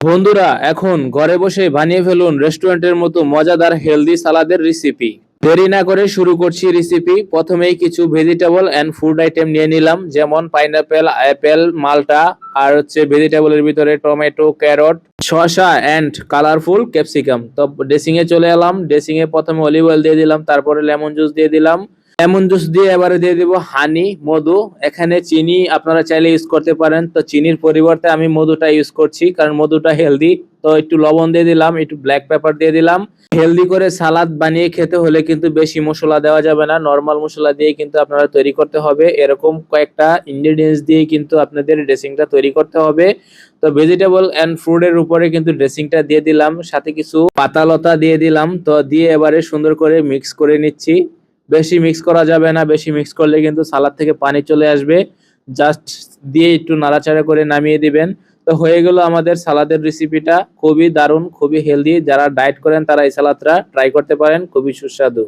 বন্ধুরা, এখন ঘরে বসে বানিয়ে ফেলুন রেস্টুরেন্টের মতো মজাদার হেলদি সালাদের রেসিপি দেরি না করে শুরু করছি রেসিপি প্রথমেই কিছু ভেজিটেবল এন্ড ফুড আইটেম নিয়ে নিলাম, যেমন পাইনাপেল অ্যাপেল মালটা আর হচ্ছে ভেজিটেবলের ভিতরে টমেটো ক্যারট শসা এন্ড কালারফুল ক্যাপসিকাম তো ড্রেসিংয়ে চলে এলাম ড্রেসিংয়ে প্রথমে অলিভ অয়েল দিয়ে দিলাম, তারপরে লেমন জুস দিয়ে দিলাম। লেমন জুস দিয়ে এবারে দিয়ে দিব হানি, মধু। এখানে চিনি আপনারা চাইলে ইউজ করতে পারেন। তো চিনির পরিবর্তে আমি মধুটা ইউজ করছি, কারণ মধুটা হেলদি তো একটু লবণ দিয়ে দিলাম, একটু ব্ল্যাক পেপার দিয়ে দিলাম। হেলদি করে সালাদ বানিয়ে খেতে হলে কিন্তু বেশি মশলা দেওয়া যাবে না। নর্মাল মশলা দিয়ে কিন্তু আপনারা তৈরি করতে হবে। এরকম কয়েকটা ইনগ্রেডিয়েন্টস দিয়ে কিন্তু আপনাদের ড্রেসিংটা তৈরি করতে হবে। তো ভেজিটেবল এন্ড ফ্রুটের উপরে কিন্তু ড্রেসিংটা দিয়ে দিলাম। সাথে কিছু পাতা লতা দিয়ে দিলাম। তো দিয়ে এবারে সুন্দর করে মিক্স করে নিচ্ছি। বেশি মিক্স করা যাবে না, বেশি মিক্স করলে কিন্তু সালাদ থেকে পানি চলে আসবে। জাস্ট দিয়ে একটু নাড়াচাড়া করে নামিয়ে দিবেন। তো হয়ে গেল আমাদের সালাদের রেসিপিটা খুবই দারুণ, খুবই হেলদি যারা ডায়েট করেন তারা এই সালাদটা ট্রাই করতে পারেন। খুবই সুস্বাদু।